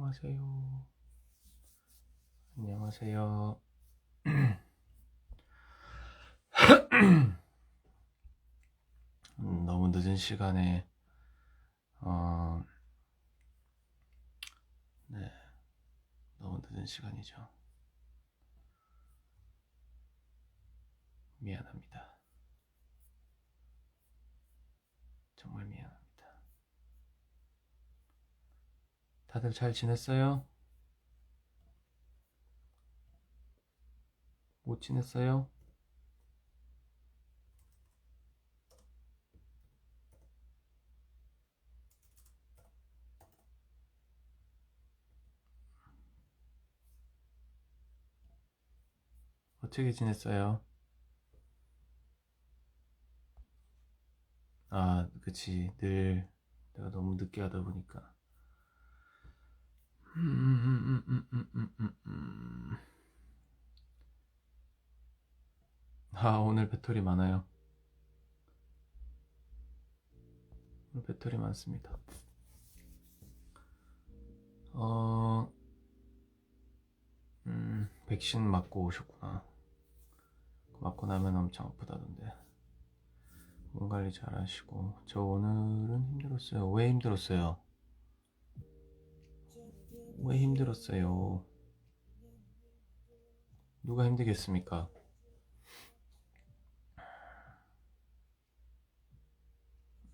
안녕하세요. 안녕하세요. 음, 너무 늦은 시간에, 어, 네, 너무 늦은 시간이죠. 미안합니다. 정말 미안합니 다. 다들 잘 지냈어요? 못 지냈어요? 어떻게 지냈어요? 아, 그치. 늘 내가 너무 늦게 하다 보니까. 음. 아, 오늘 배터리 많아요. 오늘 배터리 많습니다. 어, 음, 백신 맞고 오셨구나. 맞고 나면 엄청 아프다던데. 몸 관리 잘 하시고. 저 오늘은 힘들었어요. 왜 힘들었어요? 왜 힘들었어요? 누가 힘들겠습니까?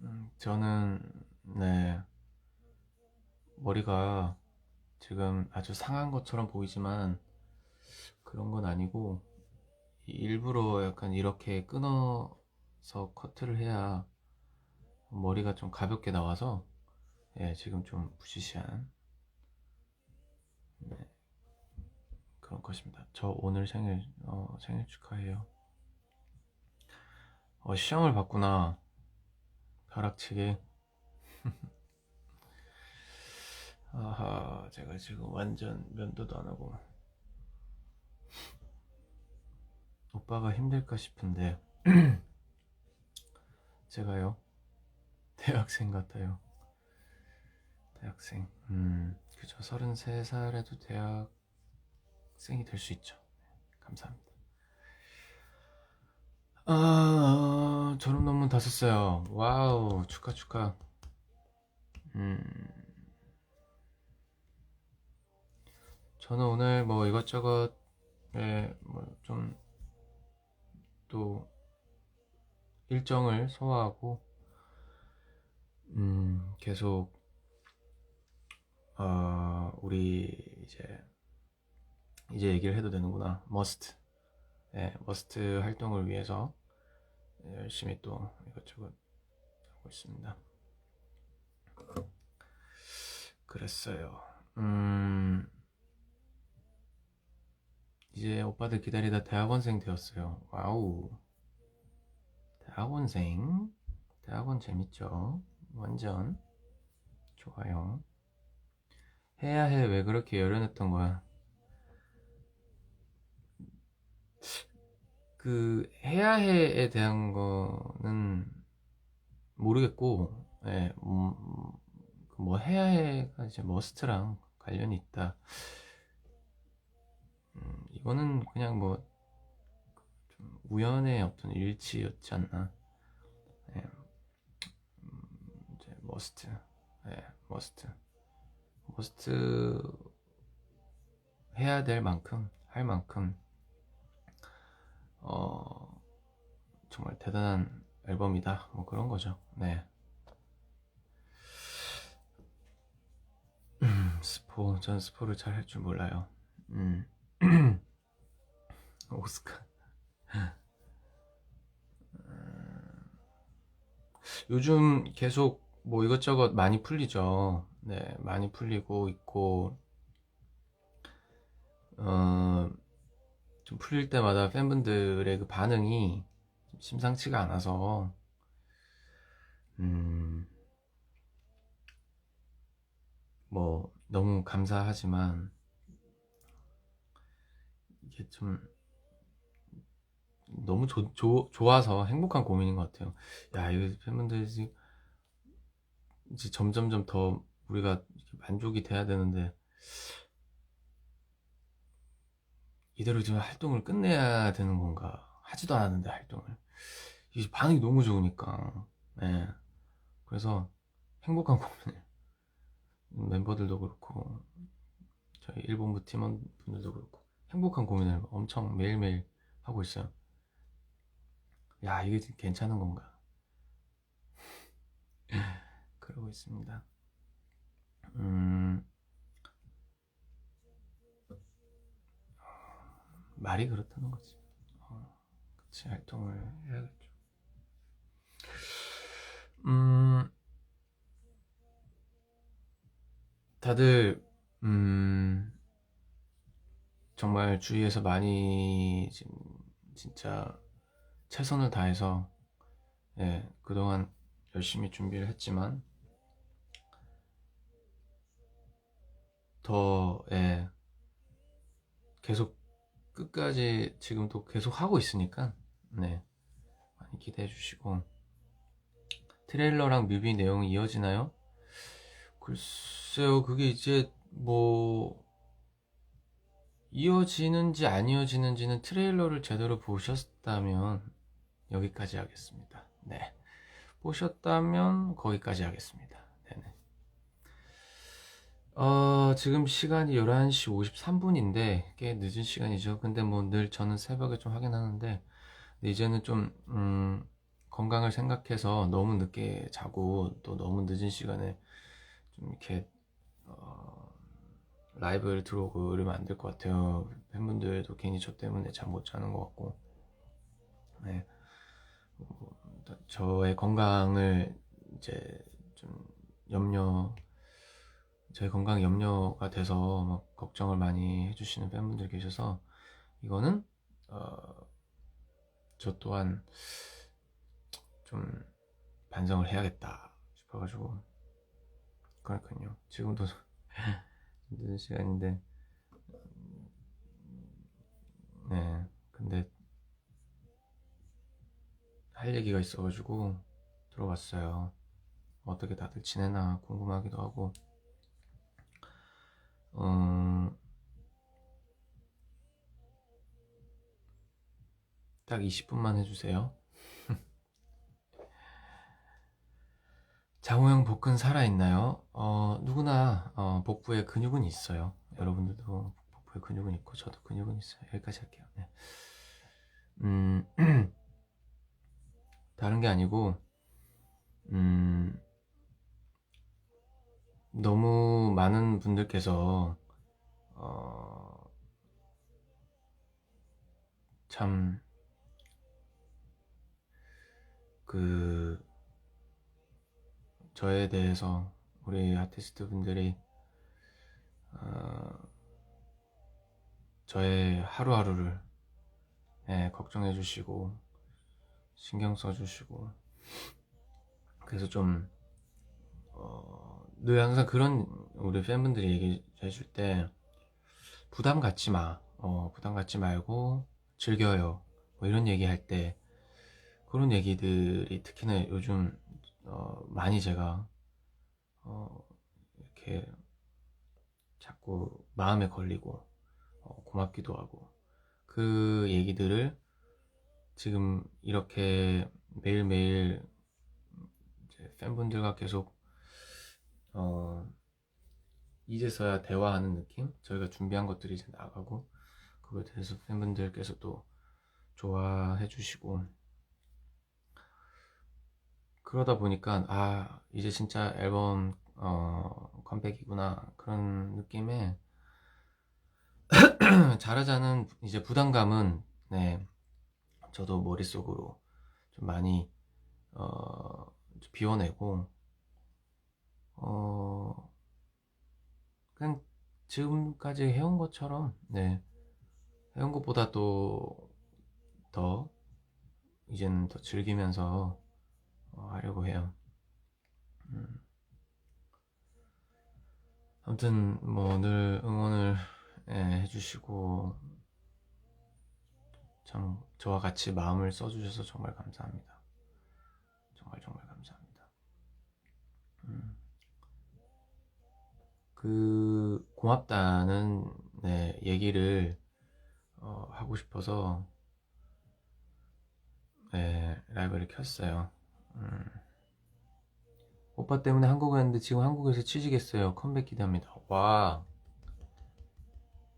음, 저는, 네, 머리가 지금 아주 상한 것처럼 보이지만 그런 건 아니고 일부러 약간 이렇게 끊어서 커트를 해야 머리가 좀 가볍게 나와서 예, 지금 좀 부시시한 네, 그런 것입니다. 저 오늘 생일 어, 생일 축하해요. 어, 시험을 봤구나. 벼락치기. 아하, 제가 지금 완전 면도도 안 하고. 오빠가 힘들까 싶은데, 제가요, 대학생 같아요. 대학생. 음, 그죠. 33살에도 대학생이 될 수 있죠. 감사합니다. 아, 졸업 논문 다 썼어요. 와우, 축하, 축하. 음, 저는 오늘 뭐 이것저것, 에, 뭐좀 또 일정을 소화하고, 음, 계속, 어, 우리 이제, 이제 얘기를 해도 되는구나. 머스트. 네, 머스트 활동을 위해서 열심히 또 이것저것 하고 있습니다. 그랬어요. 음, 이제 오빠들 기다리다 대학원생 되었어요. 와우. 대학원생. 대학원 재밌죠? 완전 좋아요. 해야 해. 왜 그렇게 열연했던 거야? 그 해야 해에 대한 거는 모르겠고, 예, 음, 그뭐 해야 해가 이제 머스트랑 관련이 있다. 음, 이거는 그냥 뭐좀 우연의 어떤 일치였지 않나. 예, 음, 이제 머스트, 예, 머스트, 머스트 해야 될 만큼 할 만큼 어, 정말 대단한 앨범이다. 뭐 그런 거죠. 네. 음, 스포, 전 스포를 잘 할 줄 몰라요. 음. 오스카. 요즘 계속 뭐 이것저것 많이 풀리죠. 네, 많이 풀리고 있고, 어, 좀 풀릴 때마다 팬분들의 그 반응이 좀 심상치가 않아서, 음, 뭐, 너무 감사하지만, 이게 좀, 너무 조, 조, 좋아서 행복한 고민인 것 같아요. 야, 이거 팬분들이 이제 점점점 더 우리가 만족이 돼야 되는데, 이대로 지금 활동을 끝내야 되는 건가? 하지도 않았는데 활동을. 이 반응이 너무 좋으니까. 예. 그래서 행복한 고민을 멤버들도 그렇고 저희 일본부 팀원분들도 그렇고 행복한 고민을 엄청 매일매일 하고 있어요. 야 이게 괜찮은 건가? 그러고 있습니다. 음, 말이 그렇다는 거지. 어, 그치, 활동을 해야겠죠. 음, 다들, 음, 정말 주위에서 많이, 진- 진짜, 최선을 다해서, 예, 그동안 열심히 준비를 했지만, 더, 예, 계속 끝까지 지금도 계속 하고 있으니까, 네, 많이 기대해 주시고, 트레일러랑 뮤비 내용이 이어지나요? 글쎄요, 그게 이제 뭐, 이어지는지 안 이어지는지는 트레일러를 제대로 보셨다면 여기까지 하겠습니다. 네. 보셨다면 거기까지 하겠습니다. 어, 지금 시간이 11시 53분인데 꽤 늦은 시간이죠. 근데 뭐 늘 저는 새벽에 좀 하긴 하는데 이제는 좀 음, 건강을 생각해서 너무 늦게 자고 또 너무 늦은 시간에 좀 이렇게 어, 라이브를 들어오고 이러면 안 될 것 같아요. 팬분들도 괜히 저 때문에 잠 못 자는 것 같고 네. 뭐, 저의 건강을 이제 좀 염려 저의 건강 염려가 돼서 막 걱정을 많이 해주시는 팬분들 계셔서 이거는 어, 저 또한 좀 반성을 해야겠다 싶어가지고 그러니까요. 지금도 늦은 시간인데. 네 근데 할 얘기가 있어가지고 들어왔어요. 어떻게 다들 지내나 궁금하기도 하고 음, 딱 20분만 해주세요. 장호영 복근 살아있나요? 어, 누구나 어, 복부에 근육은 있어요. 여러분들도 복부에 근육은 있고 저도 근육은 있어요. 여기까지 할게요. 네. 음, 다른 게 아니고 음, 너무 많은 분들께서 어, 참, 그, 저에 대해서 우리 아티스트 분들이, 어, 저의 하루하루를, 예, 걱정해 주시고, 신경 써 주시고, 그래서 좀, 어, 늘 항상 그런 우리 팬분들이 얘기해 줄 때, 부담 갖지 마. 어, 부담 갖지 말고 즐겨요. 뭐 이런 얘기 할 때 그런 얘기들이 특히나 요즘 어, 많이 제가 어, 이렇게 자꾸 마음에 걸리고 어, 고맙기도 하고 그 얘기들을 지금 이렇게 매일매일 팬분들과 계속 어, 이제서야 대화하는 느낌? 저희가 준비한 것들이 이제 나가고 그거에 대해서 팬분들께서 또 좋아해 주시고 그러다 보니까 아 이제 진짜 앨범 어 컴백이구나 그런 느낌에 잘하자는 이제 부담감은 네 저도 머릿속으로 좀 많이 어 비워내고 어 그냥 지금까지 해온 것처럼 네 해온 것보다 또더 이제는 더 즐기면서 어, 하려고 해요. 음. 아무튼 뭐 늘 응원을 예, 해주시고 참 저와 같이 마음을 써주셔서 정말 감사합니다. 정말 정말 감사합니다. 음. 그 고맙다는 네, 얘기를 어, 하고 싶어서 네, 라이브를 켰어요. 음. 오빠 때문에 한국 왔는데 지금 한국에서 취직했어요. 컴백 기대합니다. 와,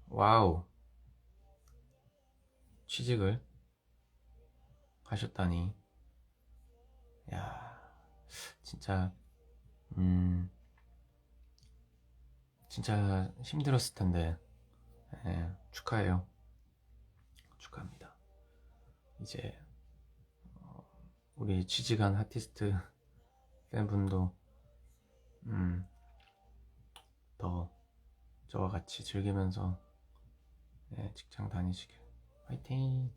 와우, 취직을 하셨다니, 야, 진짜, 음, 진짜 힘들었을 텐데, 예, 축하해요. 축하합니다. 이제 어, 우리 취직한 아티스트 팬분도 음, 더 저와 같이 즐기면서 예, 직장 다니시길 화이팅!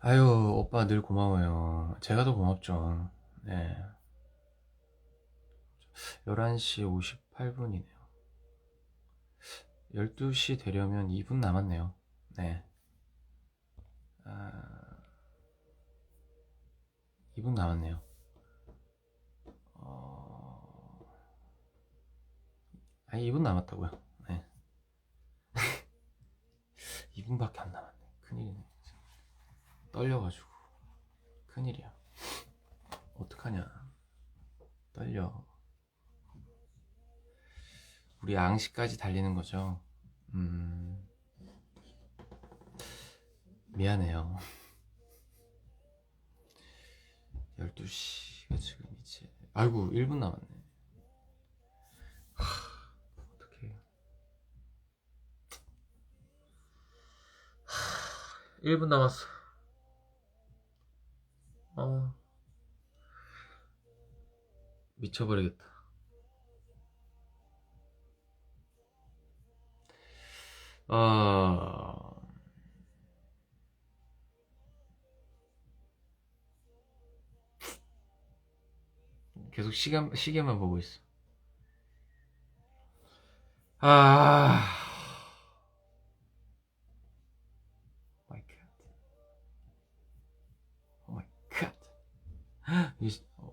아유 오빠 늘 고마워요. 제가 더 고맙죠. 네. 11시 58분이네요. 12시 되려면 2분 남았네요. 네. 아, 2분 남았네요. 어... 아니, 2분 남았다고요. 네. 2분밖에 안 남았네. 큰일이네. 떨려가지고. 큰일이야. 어떡하냐. 떨려. 우리 앙시까지 달리는 거죠. 음, 미안해요. 12시가 지금 이제, 아이고, 1분 남았네. 하, 어떡해. 하, 1분 남았어. 어. 미쳐버리겠다. 어... 계속 시간, 시계만 보고 있어. 아. 마이 갓. 오 마이 갓.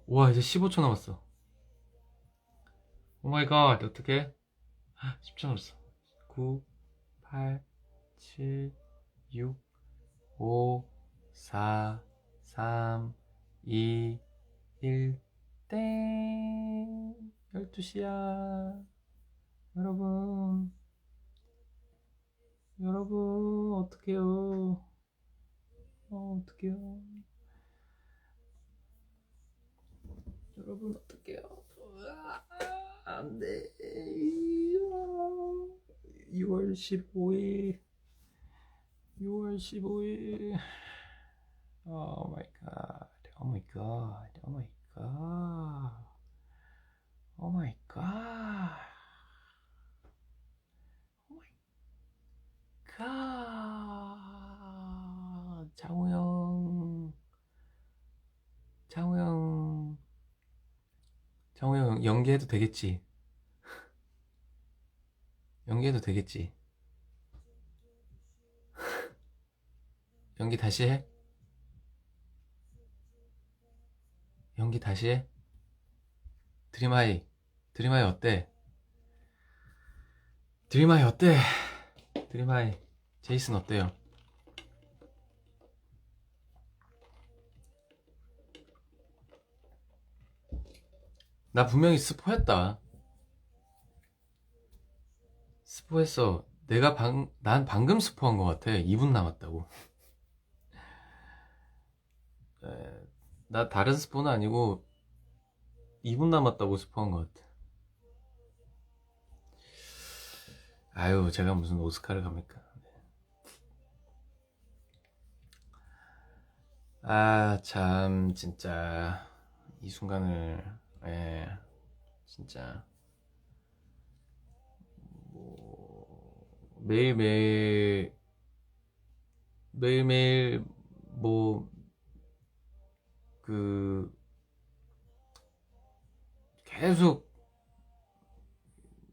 와, 이제 15초 남았어. 오 마이 갓. 어떡해? 10초 남았어. 9, 8, 7, 6, 5, 4, 3, 2, 1, 땡! 12시야. 여러분. 여러분, 어떡해요. 어, 어떡해요. 여러분, 어떡해요. 으아, 안 돼. 6월 15일 6월 15일 오 마이 갓. 오 마이 갓. 오 마이 갓. 오 마이 갓. 오 마이 갓. 장우 형. 장우 형. 장우 형 연기해도 되겠지? 연기해도 되겠지? 연기 다시 해? 연기 다시 해? 드림하이, 드림하이 어때? 드림하이 어때? 드림하이, 제이슨 어때요? 나 분명히 스포했다. 스포했어. 내가 방, 난 방금 스포한 것 같아. 2분 남았다고. 에, 나 다른 스포는 아니고 2분 남았다고 스포한 것 같아. 아유, 제가 무슨 오스카를 갑니까? 네. 아, 참, 진짜, 이 순간을, 예, 진짜, 뭐, 매일매일, 매일매일, 뭐, 그, 계속,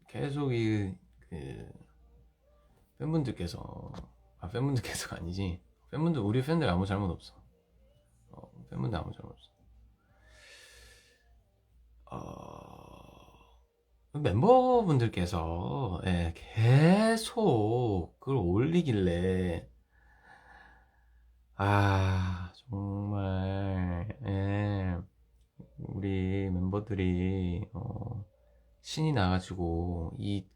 계속 이, 그, 팬분들께서, 아, 팬분들께서가 아니지. 팬분들, 우리 팬들 아무 잘못 없어. 어, 팬분들 아무 잘못 없어. 멤버분들께서 예, 계속 그걸 올리길래 아 정말 예, 우리 멤버들이 어, 신이 나가지고 이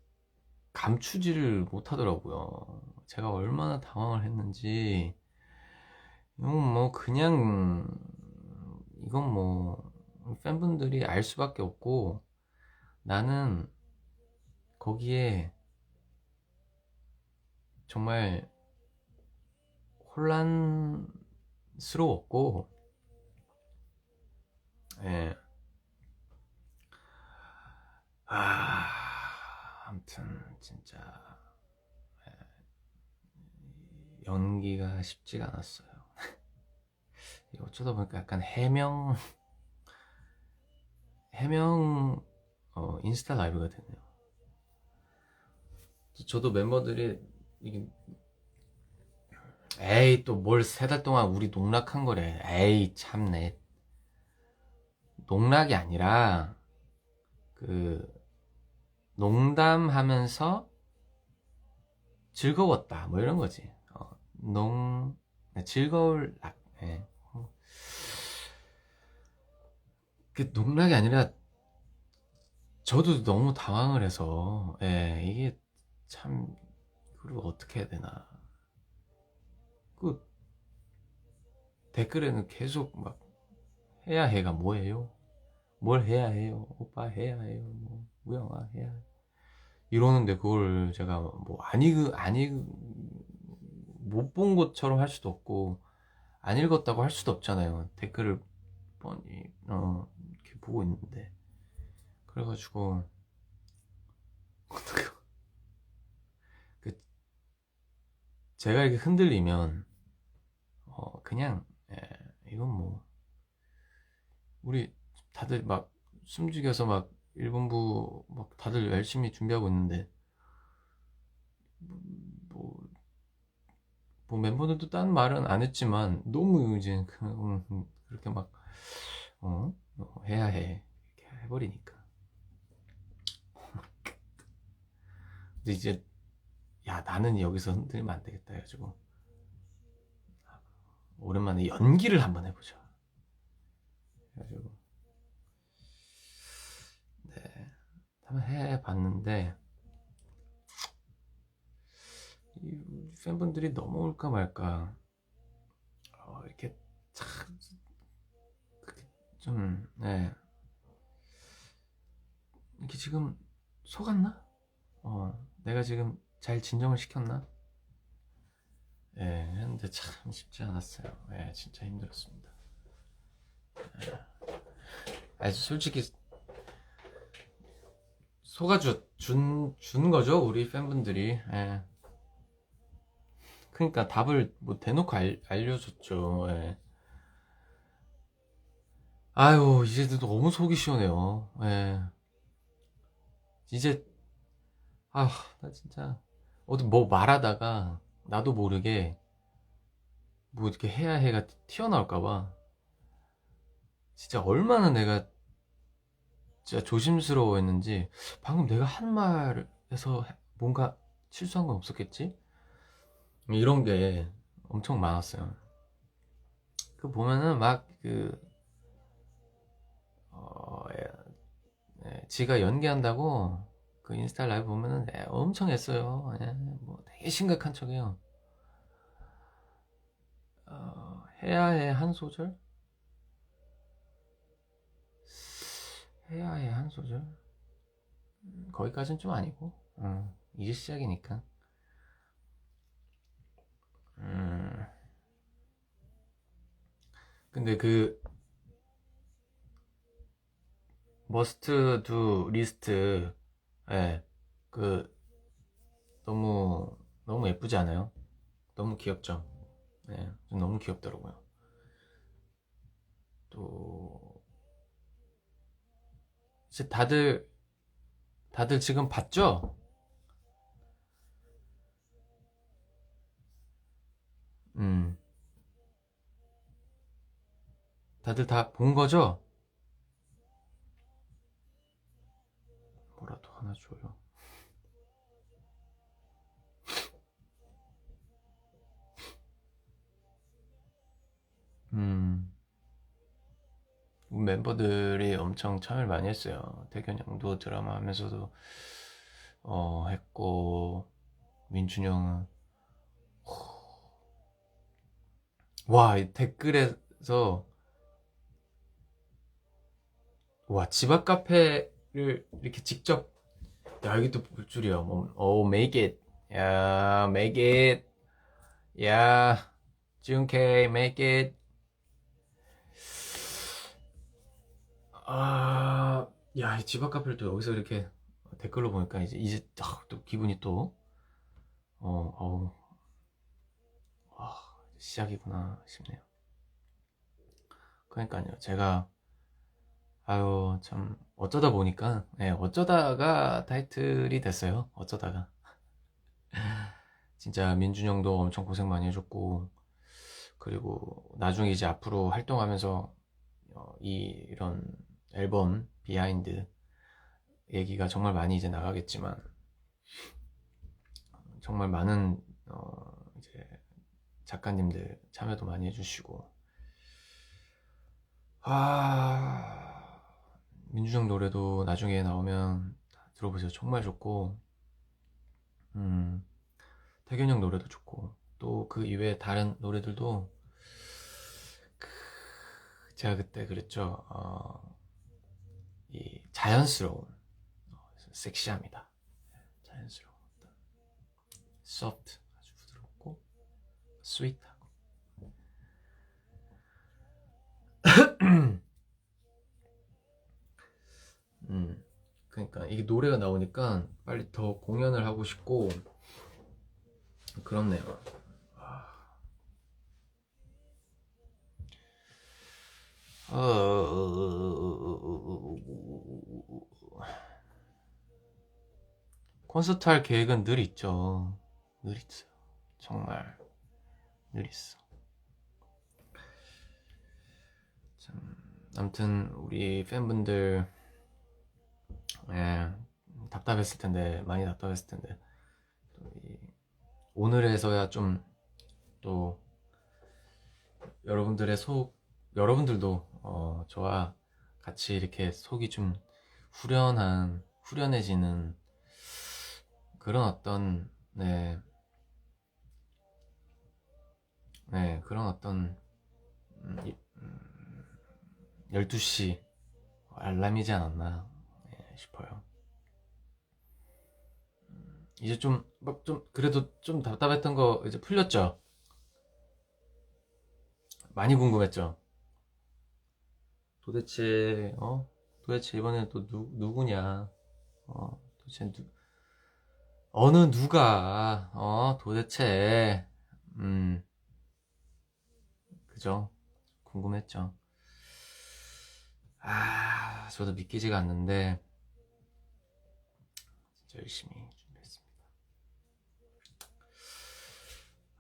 감추지를 못하더라고요. 제가 얼마나 당황을 했는지 이건 뭐 그냥 이건 뭐 팬분들이 알 수밖에 없고 나는 거기에 정말 혼란스러웠고, 예. 아, 아무튼, 진짜, 예. 연기가 쉽지가 않았어요. 어쩌다 보니까 약간 해명, 해명, 어, 인스타 라이브가 되네요. 저도 멤버들이 이게 에이 또 뭘 세 달 동안 우리 농락한 거래. 에이 참네. 농락이 아니라 그 농담하면서 즐거웠다 뭐 이런 거지. 어, 농 즐거울 락. 예. 그 농락이 아니라 저도 너무 당황을 해서 예, 이게 참 그리고 어떻게 해야 되나 그 댓글에는 계속 막 해야 해가 뭐예요? 뭘 해야 해요? 오빠 해야 해요? 뭐 우영아 해야 해. 이러는데 그걸 제가 뭐 아니 아니 못 본 것처럼 할 수도 없고 안 읽었다고 할 수도 없잖아요. 댓글을 뻔히 어, 이렇게 보고 있는데 그래가지고 그 제가 이렇게 흔들리면 어 그냥 예, 이건 뭐 우리 다들 막 숨죽여서 막 일본부 막 다들 열심히 준비하고 있는데 뭐, 뭐 멤버들도 딴 말은 안 했지만 너무 이제 그렇게 막 어? 어, 해야 해 이렇게 해버리니까 근데 이제 야 나는 여기서 흔들리면 안 되겠다 해가지고. 오랜만에 연기를 한번 해보자. 해가지고. 네. 한번 해봤는데 이 팬분들이 넘어올까 말까. 어, 이렇게 참 좀 네. 이렇게 지금 속았나? 어, 내가 지금 잘 진정을 시켰나? 예, 했는데 참 쉽지 않았어요. 예, 진짜 힘들었습니다. 예. 아, 솔직히 속아주 준, 준 거죠, 우리 팬분들이. 예. 그러니까 답을 뭐 대놓고 알, 알려줬죠. 예. 아유, 이제 너무 속이 시원해요. 예. 이제 아, 나 진짜 어디 뭐 말하다가 나도 모르게 뭐 이렇게 해야 해가 튀어나올까봐 진짜 얼마나 내가 진짜 조심스러워했는지 방금 내가 한 말에서 뭔가 실수한 건 없었겠지? 이런 게 엄청 많았어요. 그 보면은 막그 어, 예, 예, 지가 연기한다고 그 인스타 라이브 보면은 네, 엄청 했어요. 네, 뭐 되게 심각한 척해요. 어, 해야 해 한 소절? 해야 해 한 소절? 음, 거기까지는 좀 아니고 어, 이제 시작이니까. 음. 근데 그 머스트 두 리스트 예, 그 너무 너무 예쁘지 않아요? 너무 귀엽죠? 예, 너무 귀엽더라고요. 또 이제 다들 다들 지금 봤죠? 음, 다들 다 본 거죠? 뭐라도. 하나 줘요. 음, 멤버들이 엄청 참여를 많이 했어요. 태견 형도 드라마 하면서도 어, 했고 민준 형은 와, 이 댓글에서 와, 집 앞 카페를 이렇게 직접 야, 여기 또볼 줄이야. 뭐, 오, make it. 야, make it. 야, 준케이, make it. 아, 야, 이 집앞 카페를 또 여기서 이렇게 댓글로 보니까 이제, 이제 아, 또 기분이 또, 어, 어우, 와, 시작이구나 싶네요. 그러니까요, 제가, 아유, 참, 어쩌다 보니까, 네, 어쩌다가 타이틀이 됐어요. 어쩌다가. 진짜 민준 형도 엄청 고생 많이 해줬고, 그리고 나중에 이제 앞으로 활동하면서 어, 이, 이런 앨범 비하인드 얘기가 정말 많이 이제 나가겠지만, 정말 많은, 어, 이제 작가님들 참여도 많이 해주시고, 아, 민주정 노래도 나중에 나오면 들어보세요. 정말 좋고, 음, 태균 형 노래도 좋고, 또 그 이외에 다른 노래들도, 그, 제가 그때 그랬죠. 어, 이 자연스러운, 어, 섹시합니다. 자연스러운, soft, 아주 부드럽고, sweet하고. 음, 그러니까 이게 노래가 나오니까 빨리 더 공연을 하고 싶고 그렇네요. 콘서트 할 계획은 늘 있죠. 늘 있어요. 정말 늘 있어. 참, 아무튼 우리 팬분들 예, 답답했을 텐데 많이 답답했을 텐데. 오늘에서야 좀 또 여러분들의 속 여러분들도 어, 저와 같이 이렇게 속이 좀 후련한 후련해지는 그런 어떤 네, 네 그런 어떤 음, 음, 12시 알람이지 않았나 싶어요. 음, 이제 좀, 막 좀, 그래도 좀 답답했던 거 이제 풀렸죠? 많이 궁금했죠? 도대체, 어? 도대체 이번에 또 누, 누구냐? 어, 도대체 누, 어느 누가, 어, 도대체, 음, 그죠? 궁금했죠? 아, 저도 믿기지가 않는데, 열심히 준비했습니다.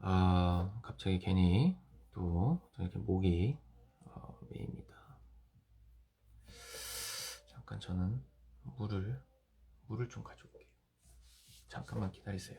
아, 갑자기 괜히 또 이렇게 목이 어, 메입니다. 잠깐 저는 물을 물을 좀 가져올게요. 잠깐만 기다리세요.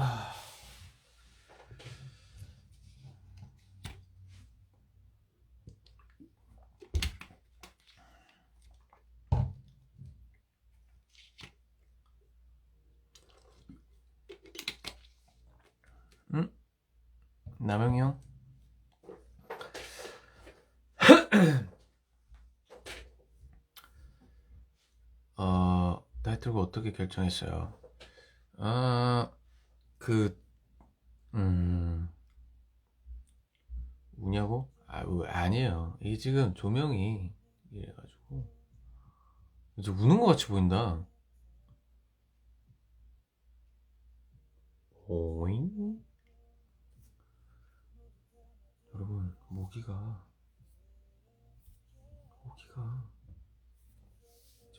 아. 응? 남영이 형? 어, 타이틀곡 어떻게 결정했어요? 아, 그, 음, 우냐고? 아, 우- 아니에요. 이게 지금 조명이 이래가지고. 이제 우는 것 같이 보인다. 오잉? 여러분, 모기가, 모기가,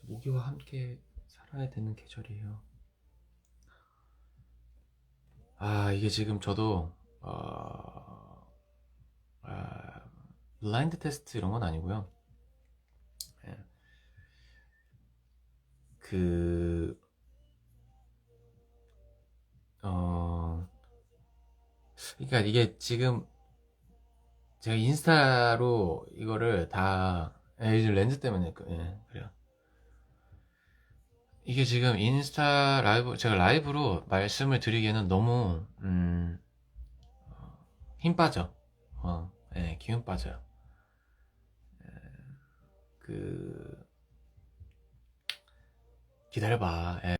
모기와 함께 살아야 되는 계절이에요. 아, 이게 지금 저도, 어, 아, 블라인드 테스트 이런 건 아니고요. 예. 그, 어, 그러니까 이게 지금 제가 인스타로 이거를 다, 예, 요즘 렌즈 때문에, 그- 예, 그래요. 이게 지금 인스타 라이브, 제가 라이브로 말씀을 드리기에는 너무, 음, 힘 빠져. 어, 예, 기운 빠져요. 그, 기다려봐. 예.